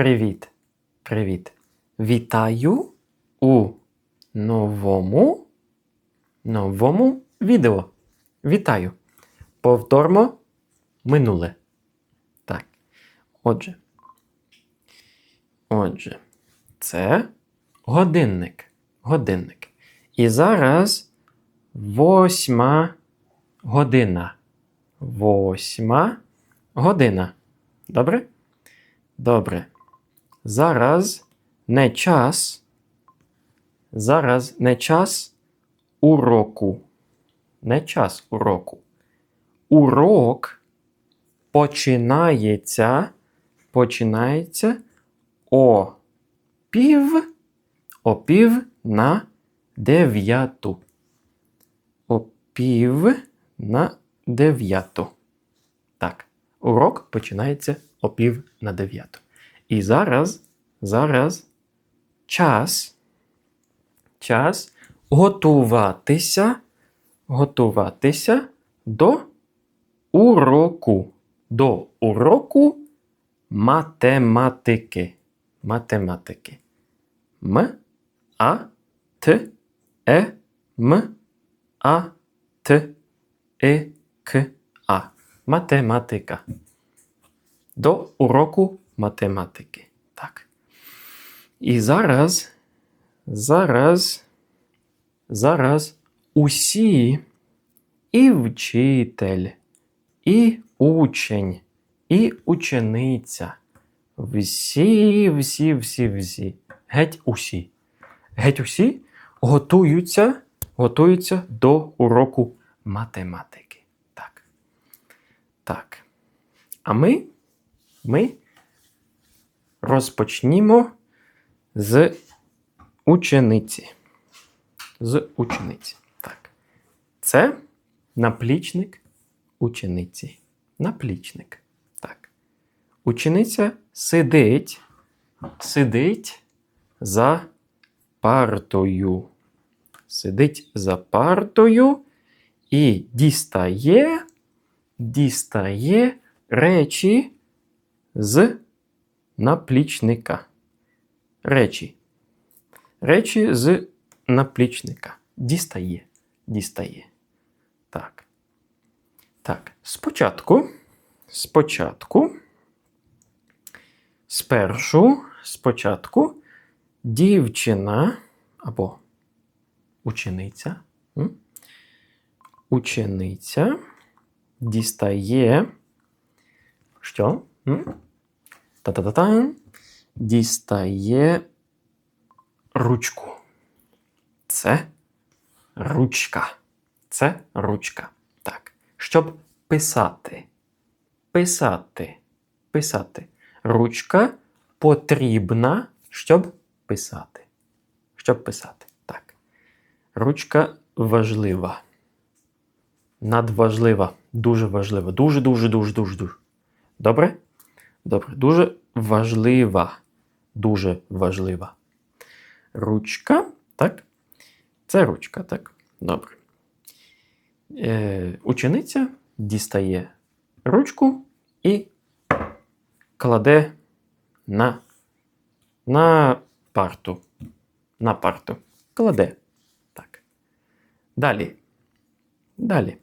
Привіт. Привіт. Вітаю у новому новому відео. Вітаю. Повтормо минуле. Так. Отже. Отже, це годинник. Годинник. І зараз восьма година. Восьма година. Добре? Добре. Зараз не час. Зараз не час уроку. Не час уроку. Урок починається. Починається о пів. О пів на дев'яту. О пів на дев'яту. Так. Урок починається о пів на дев'яту. І зараз, зараз час, час готуватися, готуватися до уроку. До уроку математики. Математики. М, А, Т, Е, М, А, Т, Е, К, А. Математика. До уроку математики. Так. І зараз, зараз, зараз усі і вчитель, і учень, і учениця. Всі, всі, всі, всі. Геть усі. Геть усі готуються, готуються до уроку математики. Так. Так. А ми, ми розпочнімо з учениці. З учениці. Так. Це наплічник учениці. Наплічник. Так. Учениця сидить, сидить за партою. Сидить за партою і дістає, дістає речі з наплічника. Речі. Речі з наплічника. Дістає. Дістає. Так. Так. Спочатку. Спочатку. Спершу. Спочатку. Дівчина або учениця. Учениця дістає. Що? Та-та-та-та. Дістає ручку. Це ручка. Це ручка. Так. Щоб писати. Писати. Писати. Ручка потрібна, щоб писати. Щоб писати. Так. Ручка важлива. Надважлива. Дуже важлива. Дуже, дуже, дуже, дуже, дуже. Добре? Добре. Дуже важлива. Дуже важлива. Ручка. Так? Це ручка, так? Добре. Е, учениця дістає ручку і кладе на, на парту. На парту. Кладе. Так. Далі. Далі.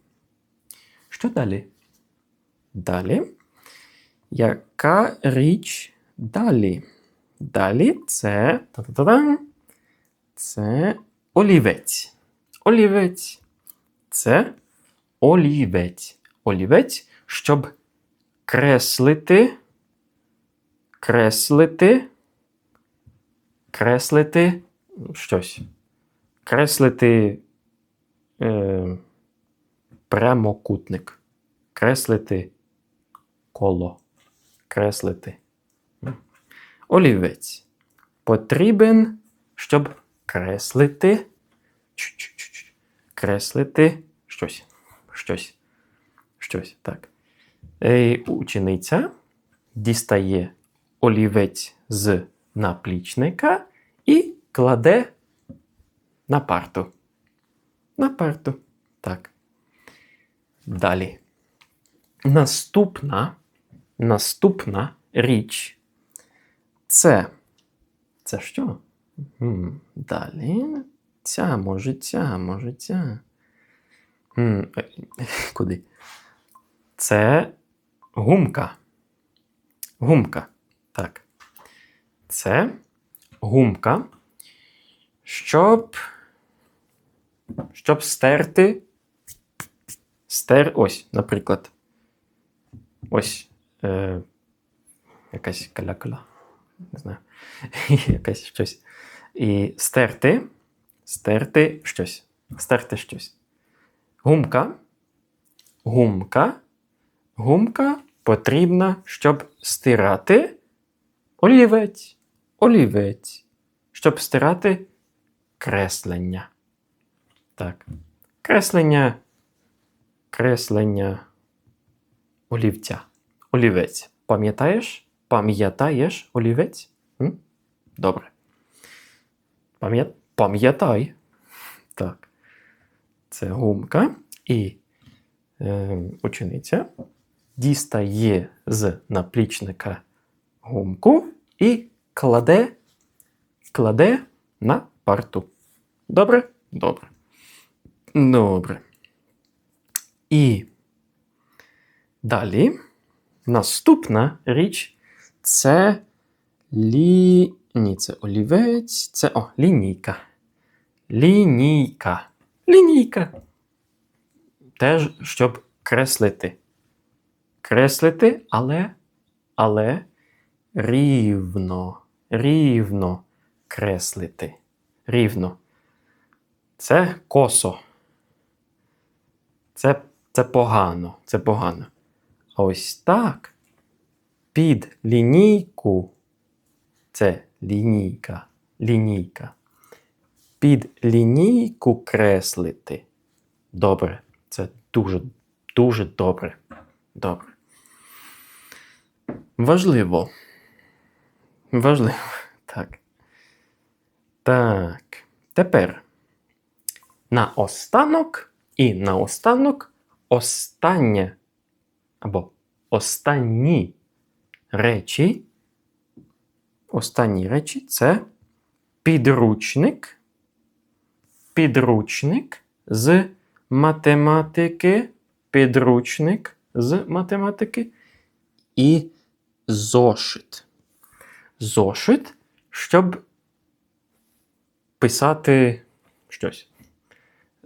Що далі? Далі. Яка річ далі? Далі це. Та-та-та-дам. Це олівець. Олівець. Це олівець. Олівець, щоб креслити. Креслити. Креслити щось. Креслити е, прямокутник. Креслити коло. Креслити. Олівець. Потрібен, щоб креслити. Чуть-чуть. Креслити щось. Щось. Щось. Так. Е, учениця дістає олівець з наплічника і кладе на парту. На парту. Так. Далі. Наступна, наступна річ Це. Це що? Далі. Ця, може, ця, може, ця. Е, Куди? Це гумка. Гумка. Так. Це гумка, щоб. Щоб стерти. Стер. Ось, наприклад. Ось. Е, якась каля-каля. Не знаю. якась щось. І стерти. Стерти щось. Стерти щось. Гумка. Гумка. Гумка потрібна, щоб стирати олівець. Олівець. Щоб стирати креслення. Так. Креслення. Креслення олівця. Олівець. Пам'ятаєш? Пам'ятаєш олівець? М? Добре. Пам'ят... Пам'ятай. Так. Це гумка. І е, учениця дістає з наплічника гумку і кладе, кладе на парту. Добре? Добре. Добре. І далі наступна річ це лі... Ні, це олівець, це о, лінійка. Лінійка. Лінійка. Теж, щоб креслити. Креслити, але, але рівно, рівно креслити. Рівно. Це косо. Це, це погано. Це погано. Ось так. Під лінійку. Це лінійка. Лінійка. Під лінійку креслити. Добре. Це дуже, дуже добре. Добре. Важливо. Важливо. Так. Так. Тепер. На останок і на останок останнє або останні речі. Останні речі це підручник. Підручник з математики. Підручник з математики і зошит. Зошит, щоб писати щось.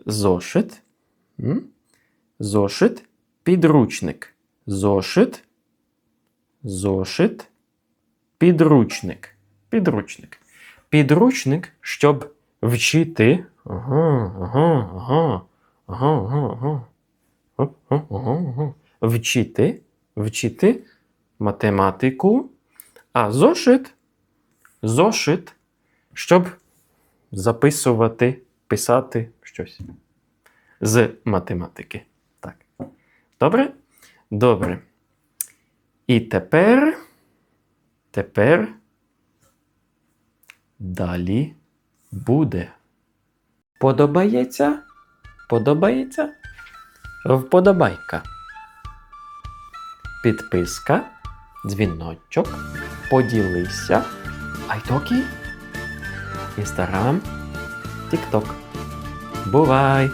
Зошит. Зошит, підручник. Зошит. Зошит. Підручник. Підручник. Підручник, щоб вчити. Ага, ага, ага. Ага, ага, ага. Вчити. Вчити математику. А зошит. Зошит, щоб записувати, писати щось з математики. Так. Добре? Добре. І тепер. Тепер далі буде. Подобається? Подобається? Вподобайка. Підписка, дзвіночок, поділися. Айтокі, Інстаграм, Тікток. Бувай!